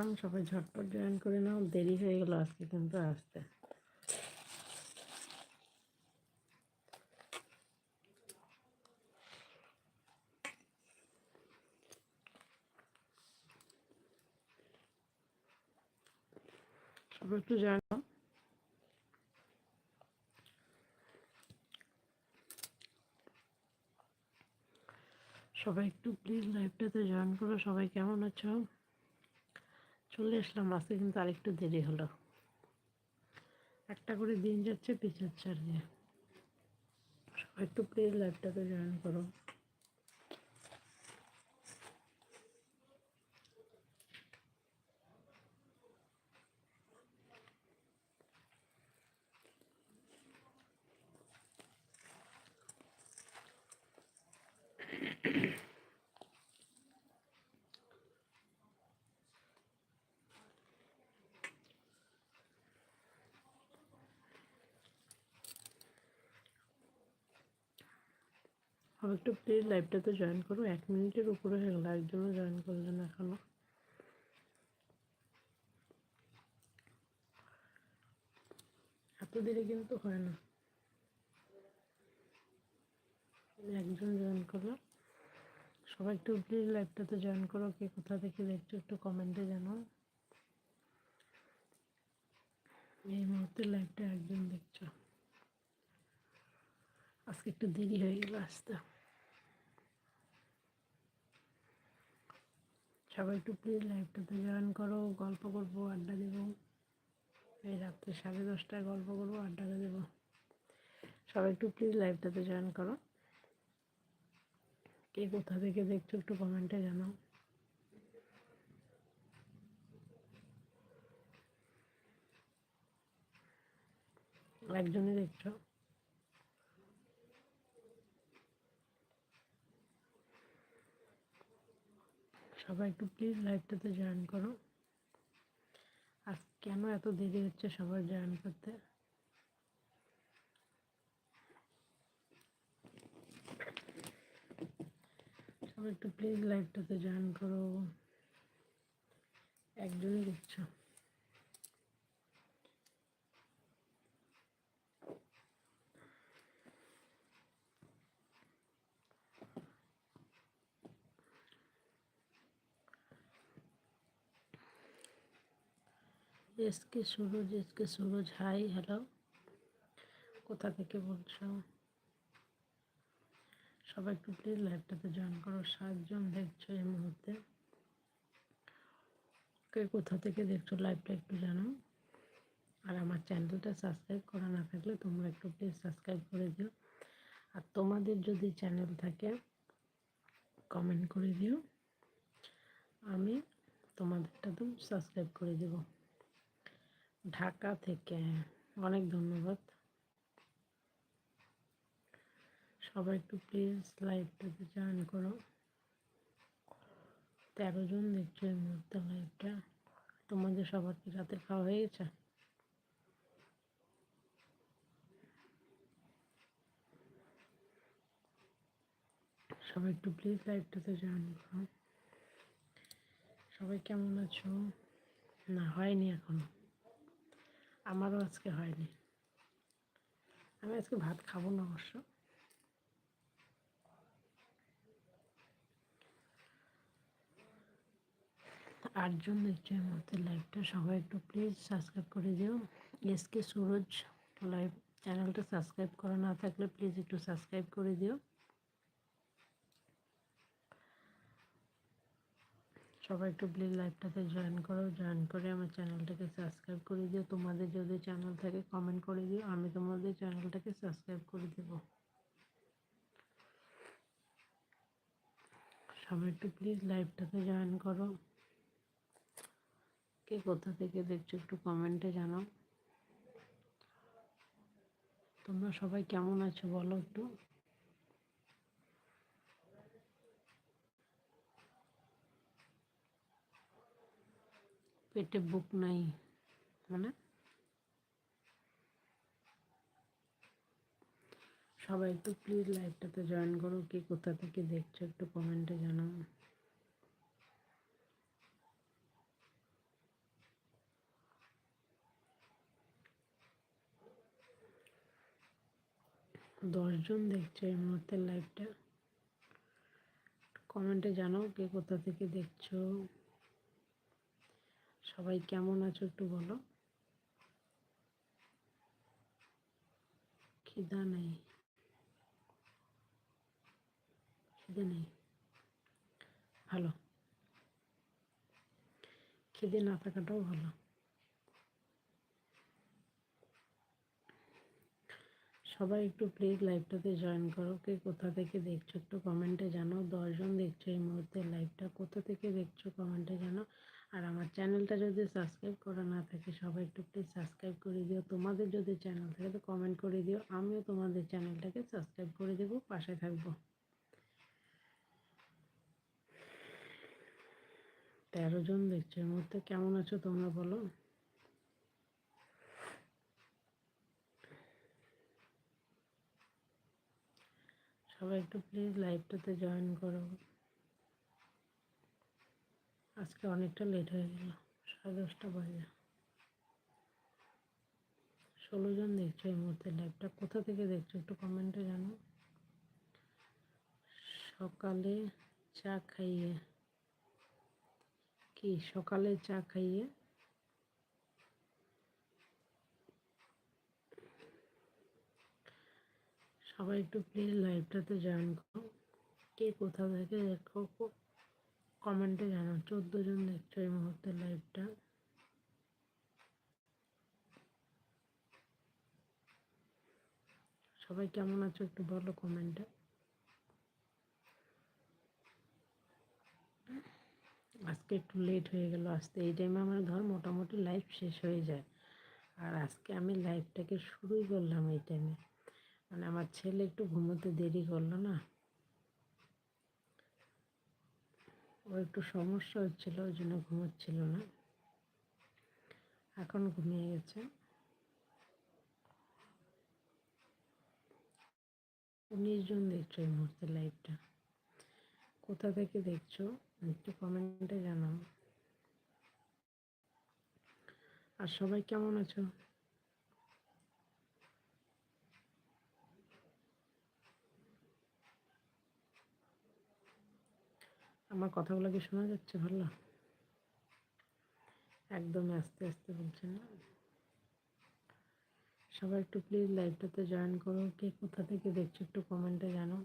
Welcome সবাই ঝটপট join করে নাও, দেরি হয়ে গেল আজকে কিন্তু আসতে। একটু সবাই একটু প্লিজ লাইভটাতে জয়েন করো, সবাই কেমন আছো? চলে আসলাম, আজকে কিন্তু আরেকটু দেরি হলো। একটা করে দিন যাচ্ছে, পিছাচ্ছে আর কি। একটু প্লিজ লাইভটাতে জয়েন করো। হবে একটু প্লিজ লাইভটাতে জয়েন করো এক মিনিটের উপরে হয়ে গেল একজনও জয়েন করলেন এখনও এত দেরি কিন্তু হয় না একজন জয়েন করল সবাই একটু প্লিজ লাইভটাতে জয়েন করো কে কোথা থেকে দেখছ একটু কমেন্টে জানাও এই মুহূর্তে লাইভটা একজন দেখছ আজকে একটু দেরি হয়ে গেল আসতে। সবাই একটু প্লিজ লাইভটাতে জয়েন করো, গল্প করব, আড্ডা দেবো। এই রাত্রে সাড়ে দশটায় গল্প করব, আড্ডা দেবো। সবাই একটু প্লিজ লাইভটাতে জয়েন করো। কে কোথা থেকে দেখছ একটু কমেন্টে জানাও। একজনই দেখছ। সবাই একটু প্লিজ লাইভটাতে জয়েন করো। আর কেন এত দেরি হচ্ছে সবার জয়েন করতে? সবাই একটু প্লিজ লাইভটাতে জয়েন করো। একজনই দেখছ। SK Suraj SK Suraj hi hello. কোথা থেকে বলছো? সবাই একটু প্লিজ লাইভটাতে জয়েন করো। সাতজন দেখছ এই মুহূর্তে। কে কোথা থেকে দেখছ লাইভটা একটু জানো। আর আমার চ্যানেলটা সাবস্ক্রাইব করা না থাকলে তোমরা একটু প্লিজ সাবস্ক্রাইব করে দিও। আর তোমাদের যদি চ্যানেল থাকে কমেন্ট করে দিও। আমি তোমাদেরটা তো সাবস্ক্রাইব করে দেবো। ঢাকা থেকে। অনেক ধন্যবাদ। সবাই একটু প্লিজ লাইভটাতে জয়েন করো। তেরো জন দেখছ এই মুহূর্তে লাইভটা তোমাদের সবার কি রাতে খাওয়া হয়ে গেছে? সবাই একটু প্লিজ লাইভটাতে জয়েন করো। সবাই কেমন আছো? না, হয়নি এখনও। আমারও আজকে হয়নি। আমি আজকে ভাত খাব না অবশ্য। আটজন এই মুহূর্তে লাইভটা সবাই একটু প্লিজ সাবস্ক্রাইব করে দিও। এসকে সুরজ লাইভ চ্যানেলটা সাবস্ক্রাইব করা না থাকলে প্লিজ একটু সাবস্ক্রাইব করে দিও। সবাই একটু প্লিজ লাইভটাতে জয়েন করো জয়েন করে আমার চ্যানেলটাকে সাবস্ক্রাইব করে দিও। তোমাদের যদি চ্যানেল থাকে কমেন্ট করে দিও। আমি তোমাদের চ্যানেলটাকে সাবস্ক্রাইব করে দেবো। সবাই একটু প্লিজ লাইভটাতে জয়েন করো। কে কোথা থেকে দেখছ একটু কমেন্টে জানাও। তোমরা সবাই কেমন আছো বলো একটু। পেটে বুক নাই মানে? সবাই একটু প্লিজ লাইভটাতে জয়েন করো, কে কোথা থেকে দেখছ একটু কমেন্টে জানাও। দশজন দেখছে এই মুহূর্তের লাইভটা কমেন্টে জানাও কে কোথা থেকে দেখছ। সবাই কেমন আছো একটু বলো। খিদা নেই। খিদে নেই। ভালো। খিদে না থাকাটাও ভালো। সবাই একটু প্লিজ লাইভটাতে জয়েন করো। কে কোথা থেকে দেখছ একটু কমেন্টে জানো দশজন দেখছ এই মুহূর্তে লাইভটা কোথা থেকে দেখছ কমেন্টে জানো আর আমার চ্যানেলটা যদি সাবস্ক্রাইব করা না থাকে, সবাই একটু প্লিজ সাবস্ক্রাইব করে দিও। তোমাদের যদি চ্যানেল থাকে, তো কমেন্ট করে দিও। আমিও তোমাদের চ্যানেলটাকে সাবস্ক্রাইব করে দেবো, পাশে থাকব। তেরো জন দেখছ, এর মধ্যে কেমন আছো তোমরা বলো? সবাই একটু প্লিজ লাইভটাতে জয়েন করো। আজকে অনেকটা লেট হয়ে গেল, সাড়ে দশটা বাজে। ষোলো জন দেখছ এই মুহূর্তে লাইভটা কোথা থেকে দেখছ একটু কমেন্টে জানো সকালে চা খাইয়ে, কি সকালে চা খাইয়ে? সবাই একটু প্লিজ লাইভটাতে জয়েন করো। কে কোথা থেকে দেখো? কমেন্টে জানাও। চোদ্দ জন দেখছ এই মুহূর্তে লাইভটা সবাই কেমন আছো একটু বলো কমেন্টে। আজকে একটু লেট হয়ে গেল আসতে এই টাইমে আমার ধর মোটামুটি লাইভ শেষ হয়ে যায়। আর আজকে আমি লাইভটাকে শুরুই করলাম এই টাইমে মানে আমার ছেলে একটু ঘুমোতে দেরি করল না। ও একটু সমস্যা হচ্ছিল, ওই জন্য ঘুমোচ্ছিল না। এখন ঘুমিয়ে গেছে। উনিশ জন দেখছ এই মুহূর্তে লাইভটা কোথা থেকে দেখছ? একটু কমেন্টে জানাও। আর সবাই কেমন আছো? আমার কথাগুলো কি শোনা যাচ্ছে ভালো একদম আস্তে আস্তে বলছেন না। সবাই একটু প্লিজ লাইভটাতে জয়েন করো। কে কোথা থেকে দেখছ একটু কমেন্টে জানো।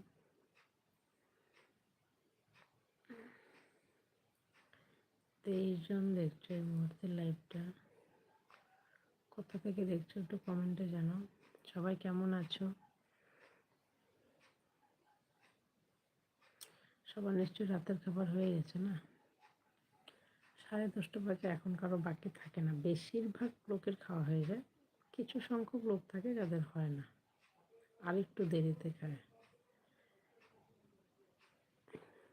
তেইশ জন দেখছ এই মুহূর্তে লাইভটা কোথা থেকে দেখছ একটু কমেন্টে জানো। সবাই কেমন আছো? সবার নিশ্চয়ই রাতের খাবার হয়ে গেছে না? সাড়ে দশটা বাজে এখন কারও বাকি থাকে না। বেশিরভাগ লোকের খাওয়া হয়ে যায়। কিছু সংখ্যক লোক থাকে যাদের হয় না। আর একটু দেরিতে খায়।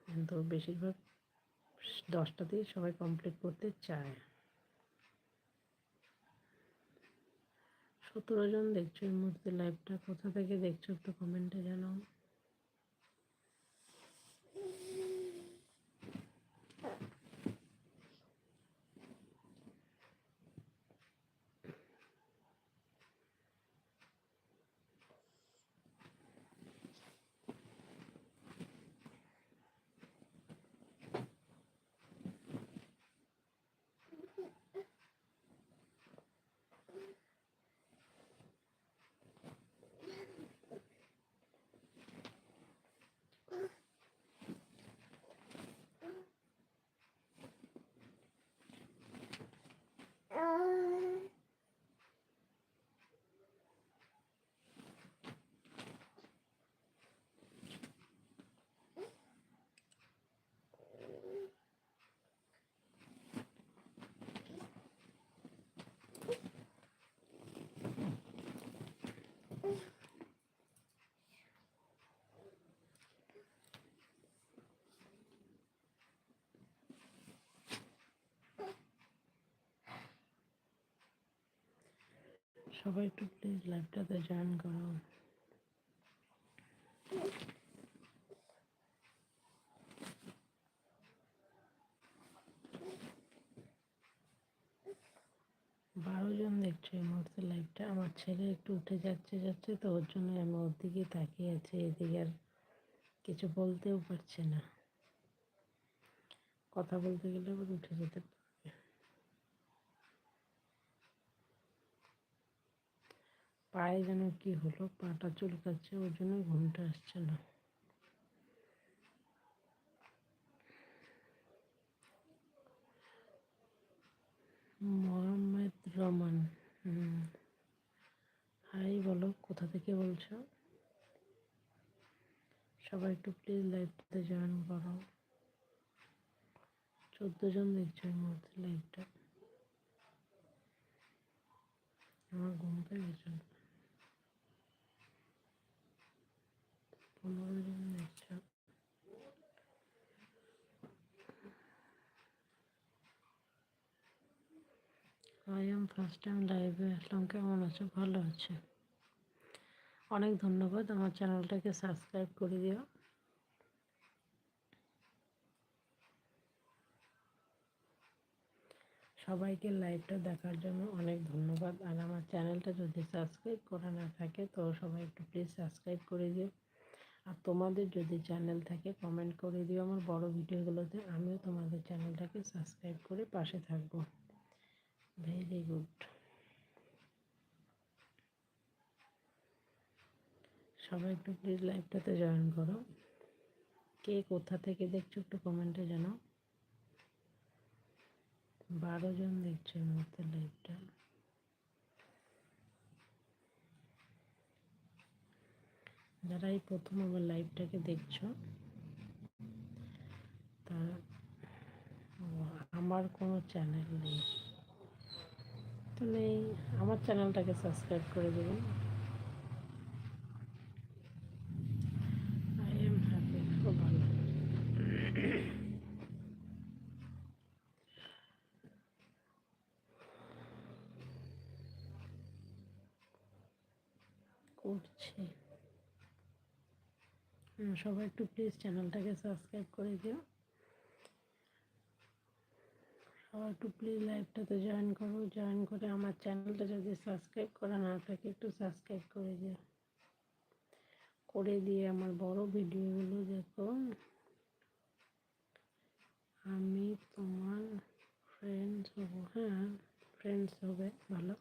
কিন্তু বেশিরভাগ দশটাতেই সবাই কমপ্লিট করতে চায়। সতেরো জন দেখছ এই মুহূর্তে লাইভটা কোথা থেকে দেখছ একটু কমেন্টে জানাও। সবাই একটু প্লিজ লাইভটাতে জয়েন করো। বারো জন দেখছ এই মুহূর্তে লাইভটা আমার ছেলে একটু উঠে যাচ্ছে যাচ্ছে তো, ওর জন্য আমি ওর দিকে তাকিয়ে আছি। এদিকে আর কিছু বলতেও পারছে না। কথা বলতে গেলে উঠে যেতে পায়ে যেন কি হলো, পাটা চুলকাচ্ছে ওর জন্য ঘুমটা আসছে না। মোহাম্মদ রহমান, হুম। হাই, বলো, কোথা থেকে বলছো? সবাই একটু প্লিজ লাইভটাতে জয়েন করো। চোদ্দ জন দেখছ এই মুহূর্তে লাইভটা আমার ঘুম পেয়ে পনেরো জন দেখছ আই এম ফার্স্ট টাইম লাইভে আসলাম। কেমন আছো? ভালো আছে। অনেক ধন্যবাদ আমার চ্যানেলটাকে সাবস্ক্রাইব করে দিও। সবাইকে লাইভটা দেখার জন্য অনেক ধন্যবাদ। আর আমার চ্যানেলটা যদি সাবস্ক্রাইব করা না থাকে, তো সবাই একটু প্লিজ সাবস্ক্রাইব করে দিও। আর তোমাদের যদি চ্যানেল থাকে কমেন্ট করে দিও আমার বড় ভিডিওগুলোতে। আমিও তোমাদের চ্যানেলটাকে সাবস্ক্রাইব করে পাশে থাকব। ভেরি গুড সবাই একটু প্লিজ লাইভটাতে জয়েন করো। কে কোথা থেকে দেখছ একটু কমেন্টে জানাও। বারো জন দেখছ এই মুহূর্তে লাইভটা যারা এই প্রথম আমার লাইভটাকে দেখছ, তা আমার কোনো চ্যানেল নেই। তাহলে আমার চ্যানেলটাকে সাবস্ক্রাইব করে দেবেন আই এম হ্যাপি খুব ভালো করছি সবাই একটু প্লিজ চ্যানেলটাকে সাবস্ক্রাইব করে দিও। সবাই একটু প্লিজ লাইভটাতে জয়েন করো। জয়েন করে আমার চ্যানেলটা যদি সাবস্ক্রাইব করা না থাকে, একটু সাবস্ক্রাইব করে দিও। করে দিয়ে আমার বড় ভিডিওগুলো দেখো। আমি তোমার ফ্রেন্ডস হব হ্যাঁ? ফ্রেন্ডস হবে, ভালো।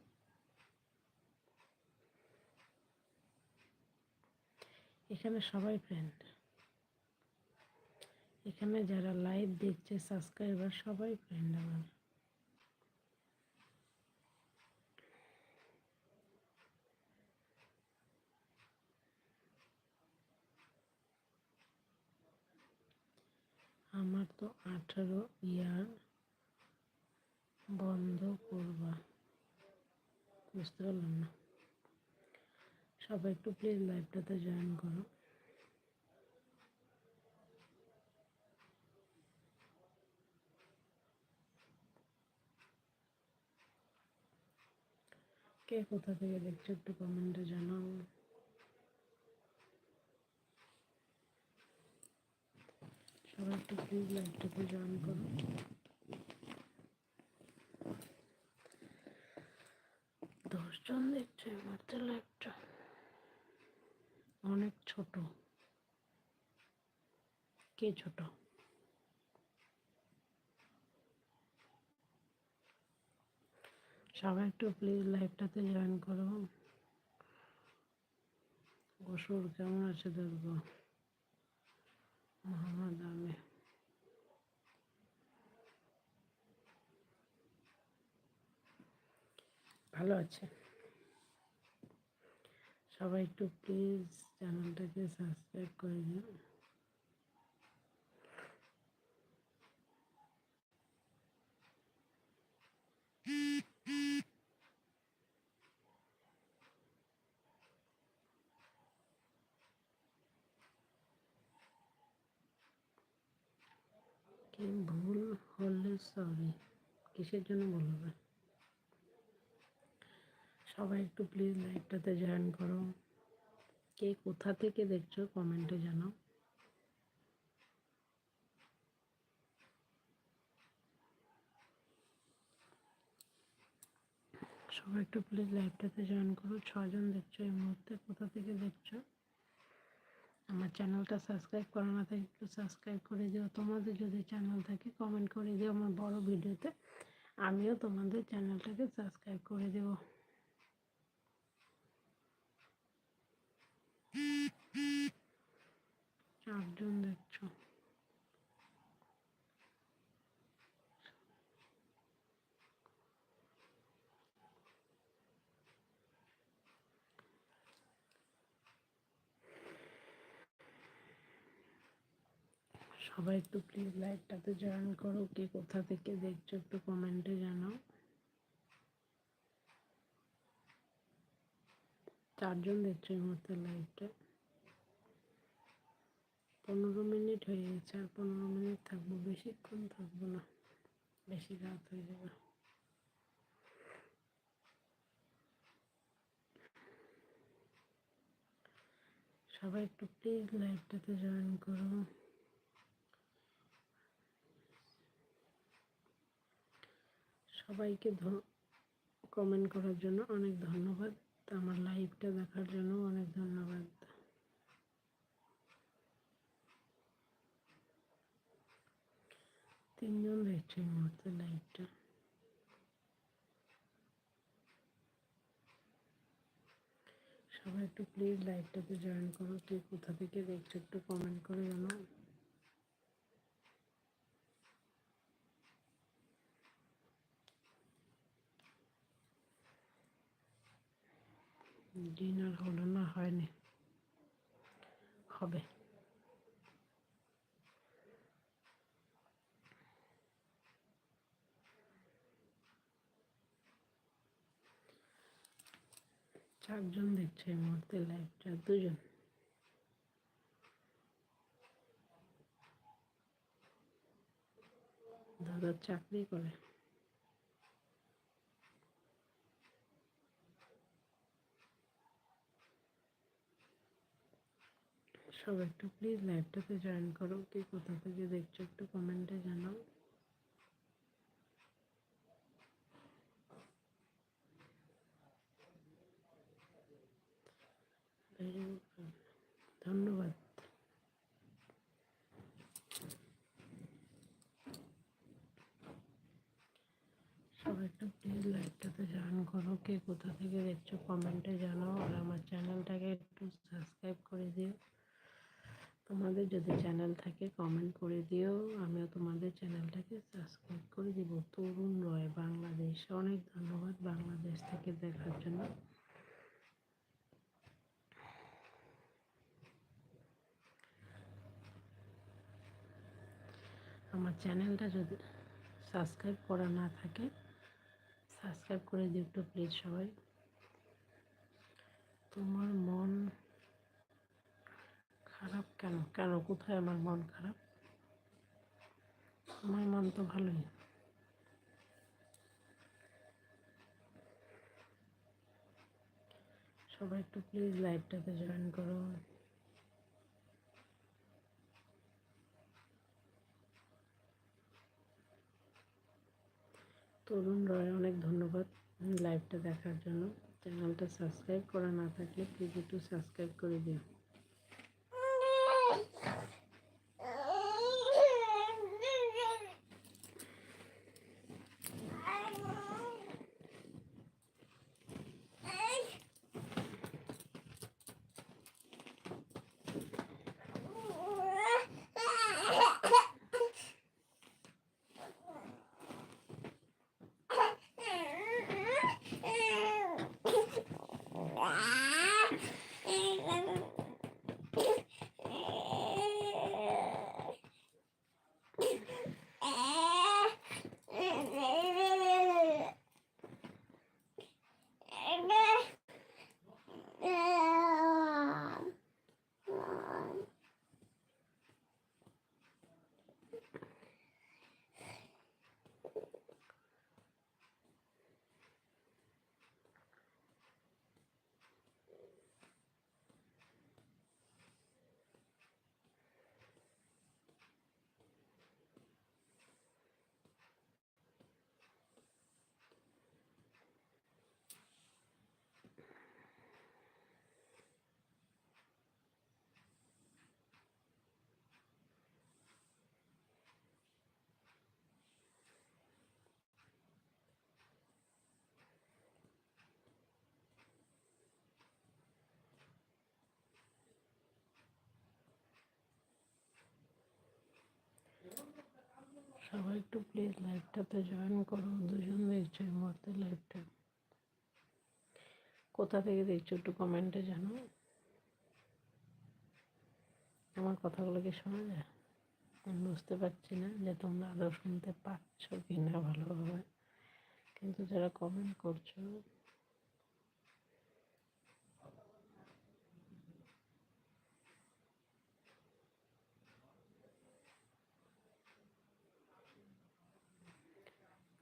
এখানে সবাই ফ্রেন্ড এখানে যারা লাইভ দেখছে সাবস্ক্রাইবার সবাই ফ্রেন্ড আমার। আমার তো আঠারো ইয়ার বন্ধ করবা। বুঝতে পারলাম না। সবাই একটু প্লিজ লাইভটাতে জয়েন করো। কে কোথা থেকে দেখছ একটু কমেন্টে জানাও। সবাই একটু প্লিজ লাইভটাতে জয়েন করো দশজন দেখছ আমার তো লাইভটা অনেক ছোট। কে ছোট? সবাই একটু প্লিজ লাইভটাতে জয়েন করো। অসুর কেমন আছে দেখব মোহাম্মদ আমি ভালো আছে? সবাই একটু প্লিজ চ্যানেলটাকে সাবস্ক্রাইব করে দিন। ভুল হলে সরি কিসের জন্য ভুল হবে? সবাই একটু প্লিজ লাইভটাতে জয়েন করো। কে কোথা থেকে দেখছ কমেন্টে জানাও। সবাই একটু প্লিজ লাইভটাতে জয়েন করো। ছজন দেখছ এই মুহূর্তে, কোথা থেকে দেখছ? আমার চ্যানেলটা সাবস্ক্রাইব করা না থাকে একটু সাবস্ক্রাইব করে দিও। তোমাদের যদি চ্যানেল থাকে কমেন্ট করে দিও আমার বড় ভিডিওতে আমিও তোমাদের চ্যানেলটাকে সাবস্ক্রাইব করে দেব। চারজন দেখছ। সবাই একটু প্লিজ লাইভটাতে জয়েন করো, কে কোথা থেকে দেখছ একটু কমেন্টে জানাও। চারজন দেখছ এই মুহূর্তে লাইভটা। পনেরো মিনিট হয়ে গেছে, আর পনেরো মিনিট থাকব, বেশিক্ষণ থাকব না, বেশি রাত হয়ে যাবে। সবাই একটু প্লিজ লাইভটাতে জয়েন করো। সবাইকে কমেন্ট করার জন্য অনেক ধন্যবাদ। আমার লাইভটা দেখার জন্য অনেক ধন্যবাদ। তিনজন দেখছে এই মুহূর্তে লাইভটা সবাই একটু প্লিজ লাইভটাতে জয়েন করো। কে কোথা থেকে দেখছ একটু কমেন্ট করে জানাও। ডিনার হলো না হয়নি। হবে। চারজন দেখছে এই মুহূর্তে লাইভটা দুজন। দাদার চাকরি করে। সবাই একটু প্লিজ লাইভটাতে জয়েন করো। কে কোথা থেকে দেখছ একটু কমেন্টে জানাও। ধন্যবাদ। সবাই একটু প্লিজ লাইভটাতে জয়েন করো। কে কোথা থেকে দেখছ কমেন্টে জানাও। আর আমার চ্যানেলটাকে একটু সাবস্ক্রাইব করে দিও। তোমাদের যদি চ্যানেল থাকে কমেন্ট করে দিও। আমিও তোমাদের চ্যানেলটাকে সাবস্ক্রাইব করে দিব। তরুণ রয় বাংলাদেশ। অনেক ধন্যবাদ বাংলাদেশ থেকে দেখার জন্য। আমার চ্যানেলটা যদি সাবস্ক্রাইব করা না থাকে সাবস্ক্রাইব করে দিও একটু প্লিজ সবাই। তোমার মন খারাপ কেন? কেন কোথায় আমার মন খারাপ? আমার মন তো ভালোই। সবাই একটু প্লিজ লাইভটাতে জয়েন করো। তরুণ রয়, অনেক ধন্যবাদ লাইভটা দেখার জন্য। চ্যানেলটা সাবস্ক্রাইব করা না থাকলে প্লিজ একটু সাবস্ক্রাইব করে দিও। সবাই একটু প্লিজ লাইভটাতে জয়েন করো, দুজন দেখছ এই মুহূর্তে লাইভটা কোথা থেকে দেখছ একটু কমেন্টে জানো। আমার কথাগুলো কি শোনা যায়? আমি বুঝতে পারছি না যে তোমরা আদৌ শুনতে পাচ্ছ কি না ভালোভাবে। কিন্তু যারা কমেন্ট করছ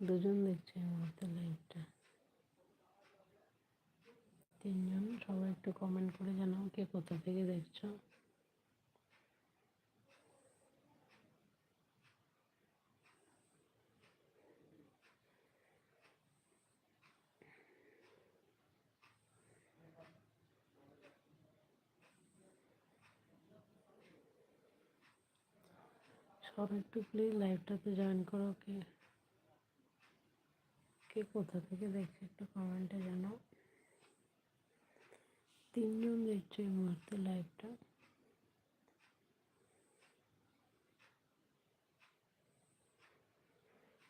দুজন দেখছে মুহূর্তে লাইভটা তিনজন, সবাই একটু কমেন্ট করে জানাও কে কোথা থেকে দেখছ। সবাই একটু প্লিজ লাইভটাতে জয়েন করো, কে কে কোথা থেকে দেখছে একটু কমেন্টে জানাও তিনজন দেখছ এই মুহূর্তে লাইভটা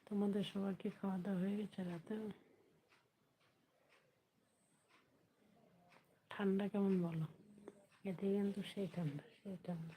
তোমাদের সবার কি খাওয়া দাওয়া হয়ে গেছে রাতে ঠান্ডা কেমন বলো? এদিকে কিন্তু সেই ঠান্ডা সেই ঠান্ডা।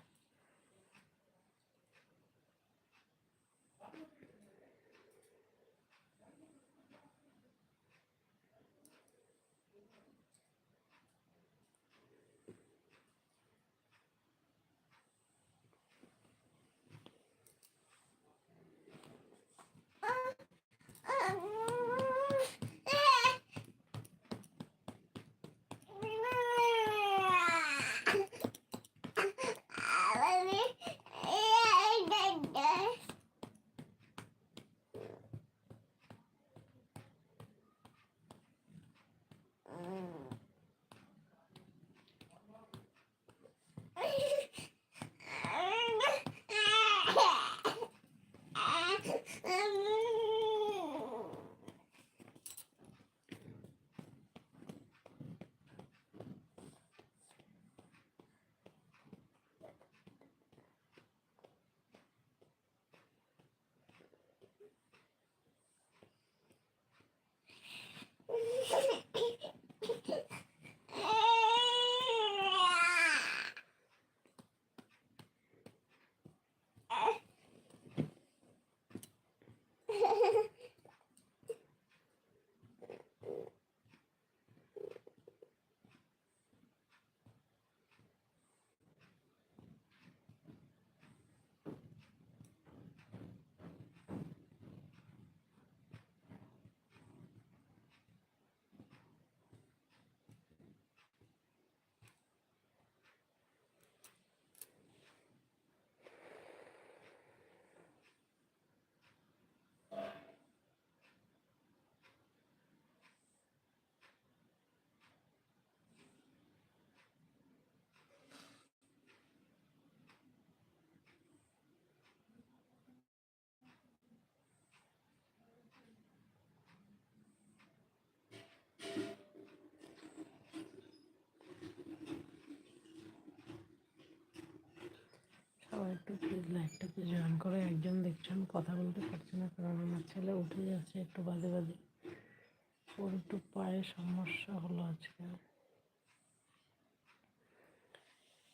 লাইভটাতে জয়েন করে একজন দেখছেন কথা বলতে পারছে না, কারণ আমার ছেলে উঠে যাচ্ছে একটু বাজে বাদে ওর একটু পায়ে সমস্যা হলো আজকে।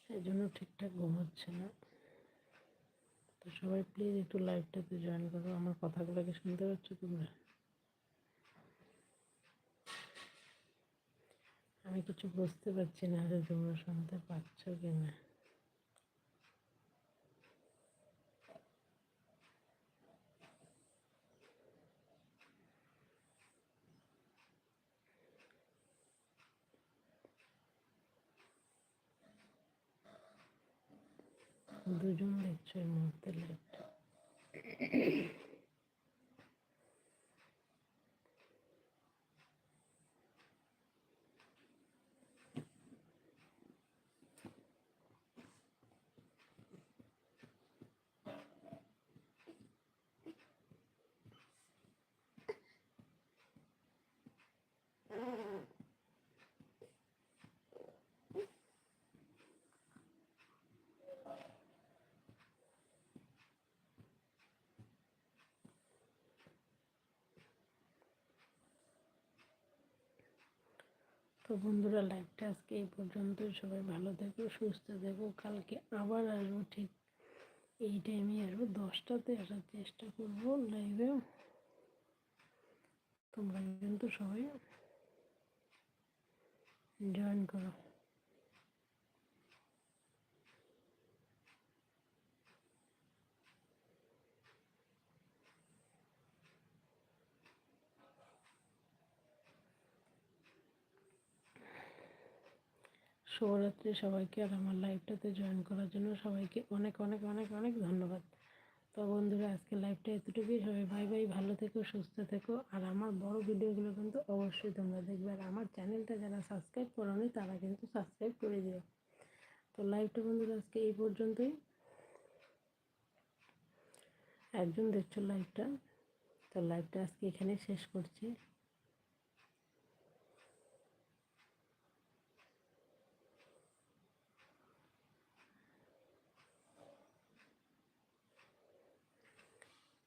সেই জন্য ঠিকঠাক ঘুমোচ্ছে না। তো সবাই প্লিজ একটু লাইভটাতে জয়েন করো, আমার কথাগুলোকে শুনতে পাচ্ছ তোমরা? আমি কিছু বুঝতে পারছি না যে তোমরা শুনতে পাচ্ছ কি না দুজন দেখছ এই তো বন্ধুরা লাইভটা আজকে এই পর্যন্তই। সবাই ভালো থেকো, সুস্থ থেকো। কালকে আবার আসব ঠিক এই টাইমে আসব দশটাতে আসার চেষ্টা করব লাইভে তোমরা কিন্তু সবাই জয়েন করো। শুভরাত্রি সবাইকে আর আমার লাইভটাতে জয়েন করার জন্য সবাইকে অনেক অনেক অনেক অনেক ধন্যবাদ। তো বন্ধুরা, আজকে লাইভটা এতটুকুই। সবাই ভাই ভাই ভালো থেকো, সুস্থ থেকো। আর আমার বড় ভিডিওগুলো কিন্তু অবশ্যই তোমরা দেখবে। আর আমার চ্যানেলটা যারা সাবস্ক্রাইব করোনি, তারা কিন্তু সাবস্ক্রাইব করে দিও। তো লাইভটা বন্ধুরা, আজকে এই পর্যন্তই। একজন দেখছ লাইভটা তো লাইভটা আজকে এখানে শেষ করছি।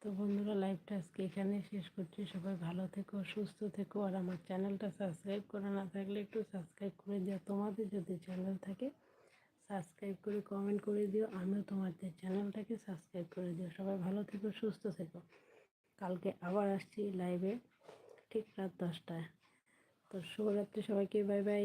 তো বন্ধুরা লাইভটা আজকে এখানে শেষ করছি। সবাই ভালো থেকো, সুস্থ থেকো আর আমার চ্যানেলটা সাবস্ক্রাইব করা না থাকলে একটু সাবস্ক্রাইব করে দিও। তোমাদের যদি চ্যানেল থাকে সাবস্ক্রাইব করে কমেন্ট করে দিও। আমিও তোমাদের চ্যানেলটাকে সাবস্ক্রাইব করে দিও। সবাই ভালো থেকো, সুস্থ থেকো। কালকে আবার আসছি লাইভে ঠিক রাত দশটায়। তো শুভরাত্রি সবাইকে বাই বাই